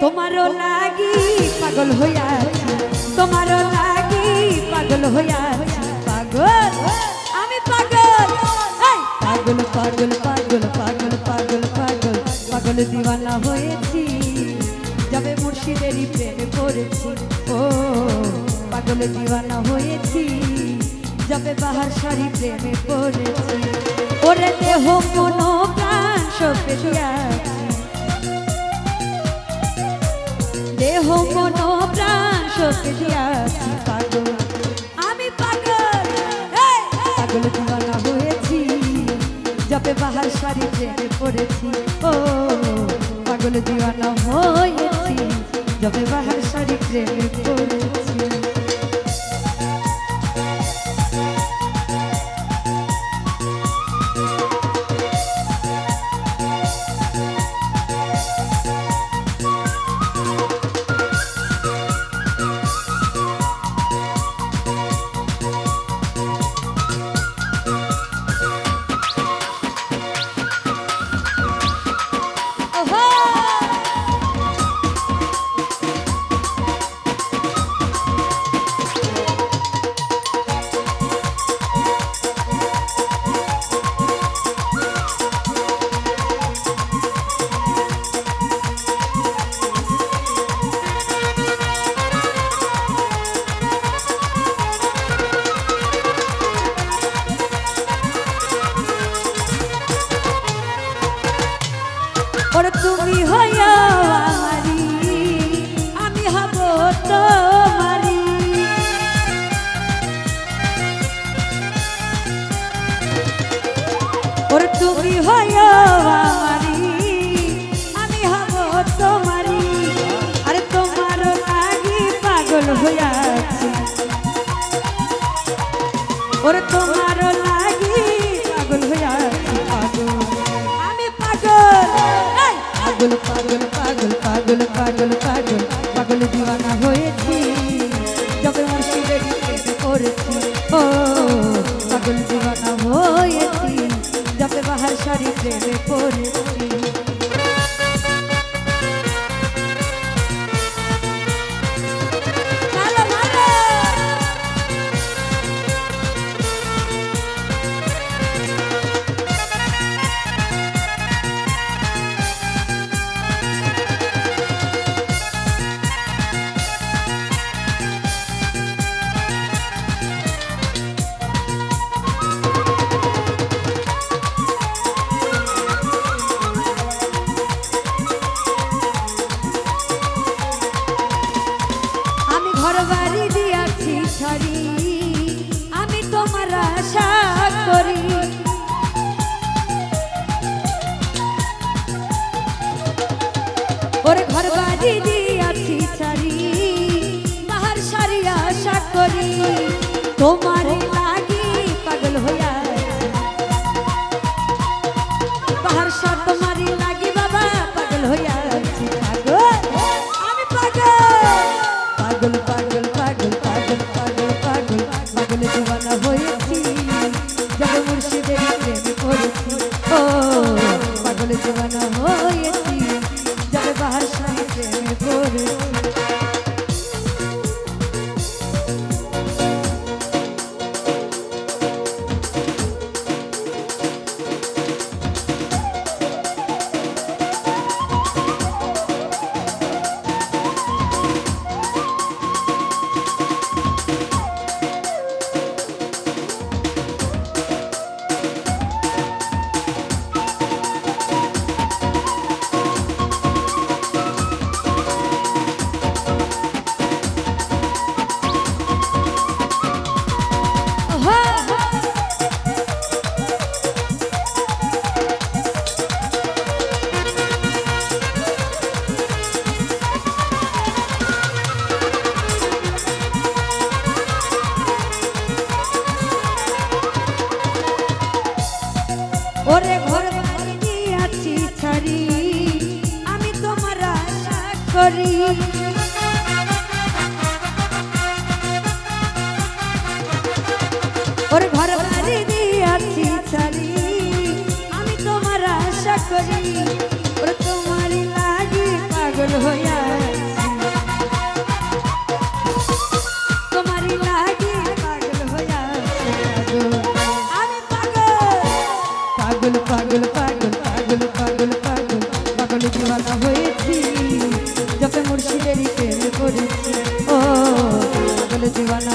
তোমারও লাগি পাগল হইয়াছি তোমারও লাগি পাগল হইয়াছি পাগল, আমি পাগল। পাগল পাগল পাগল পাগল পাগল পাগল। পাগল দিওয়ানা হয়েছি, যাবে মুর্শিদেরই প্রেমে পড়েছি। ও, পাগল দিওয়ানা হয়েছি, যাবে বাহার সারি প্রেমে পড়েছি। ওরে দেহ মনো প্রাণ সপে দিয়াছি পাগল আমি পাগল! পাগল দিওয়ানা হয়েছি জবে বাহার প্রেমে পড়েছি ও, পাগল দিওয়ানা হয়েছি জবে বাহার পাগল দিওয়ানা বাড়ি আমি তোমার আশা করি। ওরে ঘর বাড়ি আশা করি। তোমার ওর ঘর বাড়ি দিয়াছি ছাড়ি আমি তোমার আশা করি, ওর তোমারই লাগি পাগল হইয়া পাগল পাগল। পাগল পাগল পাগল পাগল পাগল দিওয়ানা হয়েছি। যবে মুর্শিদেরই প্রেম করেছি, ও পাগল দিওয়ানা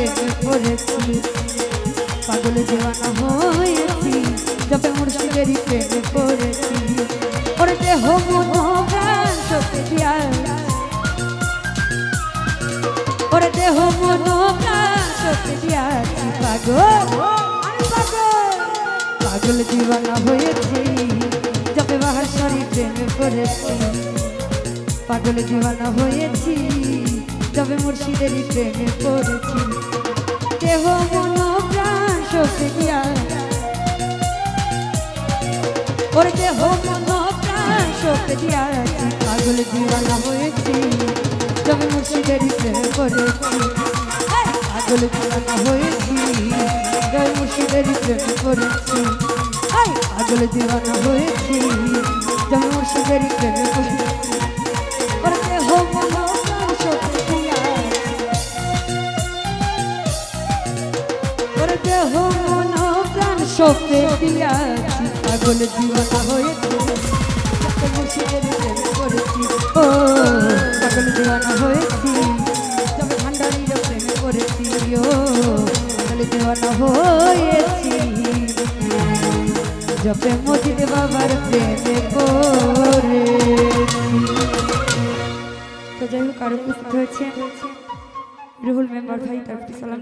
প্রেমে পড়েছি পাগল দিওয়ানা হয়েছি যবে মুর্শিদেরই প্রেমে পড়েছি ওর দেহ, মন, প্রাণ সত্যি দিয়া ওর দেহ, মন, প্রাণ সত্যি দিয়াছি পাগল পাগল দিওয়ানা হয়েছি যবে বাহার হয়েছি তবে মুর্শিদেরই প্রেমে পড়েছি। দেহ, মন প্রাণ শোকে দিয়া ওর দেহ, মন প্রাণ শোকে দিয়া পাগল দিওয়ানা হয়েছি, তবে মুর্শিদেরই প্রেমে পড়েছি। পাগল দিওয়ানা হয়েছি, তবে মুর্শিদেরই প্রেমে পড়েছি। পাগল দিওয়ানা হয়েছি, তবে মুর্শিদেরই প্রেমে পড়েছি। দেহ, মন, প্রাণ সপে দিয়াছি। পাগল মুর্শিদের প্রেমে পড়েছি ও, পাগল দিওয়ানা হয়েছি তবে ভান্ডারির প্রেমে পড়েছি ও, পাগল দিওয়ানা হয়েছি। যবে মজিদ বাবার প্রেমে পড়েছি। তো যাই হোক, আরও উপস্থিত হয়েছে রুহুল মেম্বার ভাই তার প্রতি সালাম